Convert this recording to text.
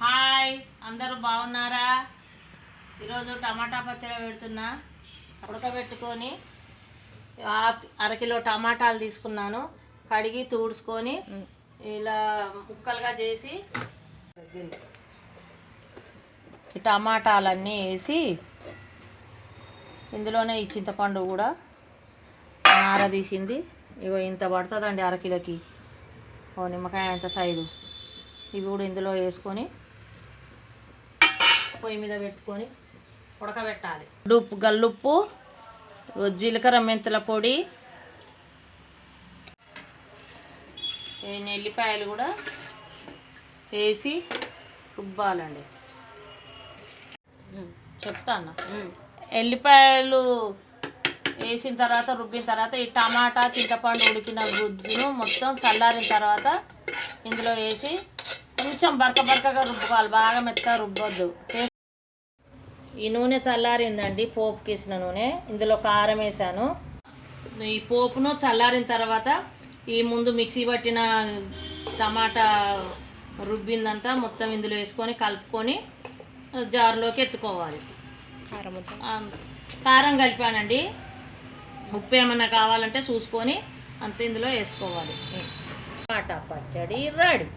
Hi అందరూ బాగున్నారా? ఈరోజు టమాటా పచ్చడి పెడుతున్నా. ఉడకబెట్టుకొని అరకిలో టమాటాలు తీసుకున్నాను. కడిగి తూడ్చుకొని ఇలా ముక్కలుగా చేసి టమాటాలన్నీ వేసి ఇందులోనే ఈ చింతపండు కూడా నార తీసింది. ఇగో ఇంత పడుతుందండి అరకిలోకి ఓ నిమ్మకాయ ఎంత సైజు. ఇవి కూడా ఇందులో వేసుకొని పొయ్యి మీద పెట్టుకొని ఉడకబెట్టాలి. ఉప్పు గల్లుప్పు జీలకర్ర మెంతుల పొడి ఈ ఎల్లిపాయలు కూడా వేసి రుబ్బాలండి. చెప్తాను ఎల్లిపాయలు వేసిన తర్వాత రుబ్బిన తర్వాత ఈ టమాటా చింతపండు ఉడికిన గుజ్జును మొత్తం చల్లారిన తర్వాత ఇందులో వేసి కొంచెం బరక బరకగా రుబ్బుకోవాలి. బాగా మెత్తగా రుబ్బొద్దు. ఈ నూనె చల్లారిందండి పోపుకి వేసిన నూనె. ఇందులో కారం వేసాను. ఈ పోపును చల్లారిన తర్వాత ఈ ముందు మిక్సీ పట్టిన టమాటా రుబ్బిందంతా మొత్తం ఇందులో వేసుకొని కలుపుకొని జారులోకి ఎత్తుకోవాలి. కారం కలిపానండి. ఉప్పు ఏమన్నా కావాలంటే చూసుకొని అంత ఇందులో వేసుకోవాలి. టమాటా పచ్చడి రెడీ.